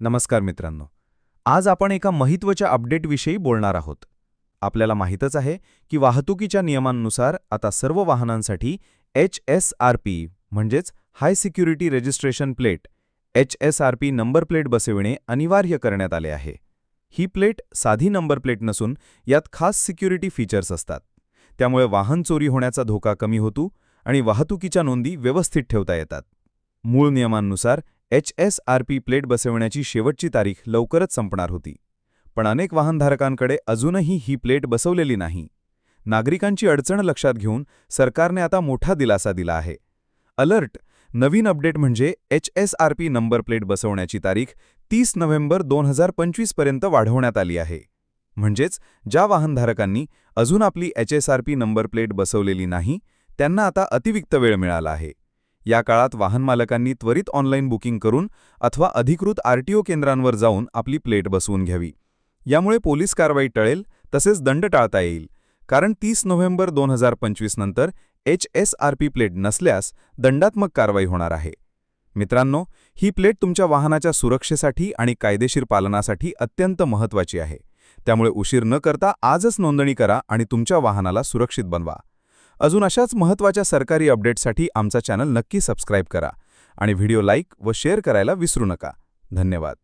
नमस्कार मित्रांनो. आज आपण एका महत्त्वाच्या अपडेटविषयी बोलणार आहोत. आपल्याला माहीतच आहे की वाहतुकीच्या नियमांनुसार आता सर्व वाहनांसाठी एच एस आर पी म्हणजेच high security registration plate H S R P number plate बसविणे अनिवार्य करण्यात आले आहे. ही प्लेट साधी नंबर प्लेट नसून यात खास सिक्युरिटी फीचर्स असतात. त्यामुळे वाहन चोरी होण्याचा धोका कमी होतो आणि वाहतुकीच्या नोंदी व्यवस्थित ठेवता येतात. मूळ नियमांनुसार H S R P plate बसवण्याची शेवटची तारीख लवकरच संपणार होती. पण अनेक वाहनधारकांकडे अजूनही ही प्लेट बसवलेली नाही. नागरिकांची अडचण लक्षात घेऊन सरकारने आता मोठा दिलासा दिला आहे. अलर्ट नवीन अपडेट म्हणजे H S R P number plate बसवण्याची तारीख तीस नोव्हेंबर दोन हजार पंचवीसपर्यंत वाढवण्यात आली आहे. म्हणजेच ज्या वाहनधारकांनी अजून आपली H S R P number plate बसवलेली नाही त्यांना आता अतिरिक्त वेळ मिळाला आहे. या काळात वाहनमालकांनी त्वरित ऑनलाईन बुकिंग करून अथवा अधिकृत आरटीओ केंद्रांवर जाऊन आपली प्लेट बसवून घ्यावी. यामुळे पोलीस कारवाई टळेल तसेच दंड टाळता येईल. कारण तीस नोव्हेंबर दोन हजार पंचवीस नंतर H S R P plate नसल्यास दंडात्मक कारवाई होणार आहे. मित्रांनो ही प्लेट तुमच्या वाहनाच्या सुरक्षेसाठी आणि कायदेशीर पालनासाठी अत्यंत महत्त्वाची आहे. त्यामुळे उशीर न करता आजच नोंदणी करा आणि तुमच्या वाहनाला सुरक्षित बनवा. अजून अशाच महत्त्वाच्या सरकारी अपडेट्ससाठी आमचा चॅनल नक्की सबस्क्राईब करा आणि व्हिडिओ लाईक व शेअर करायला विसरू नका. धन्यवाद.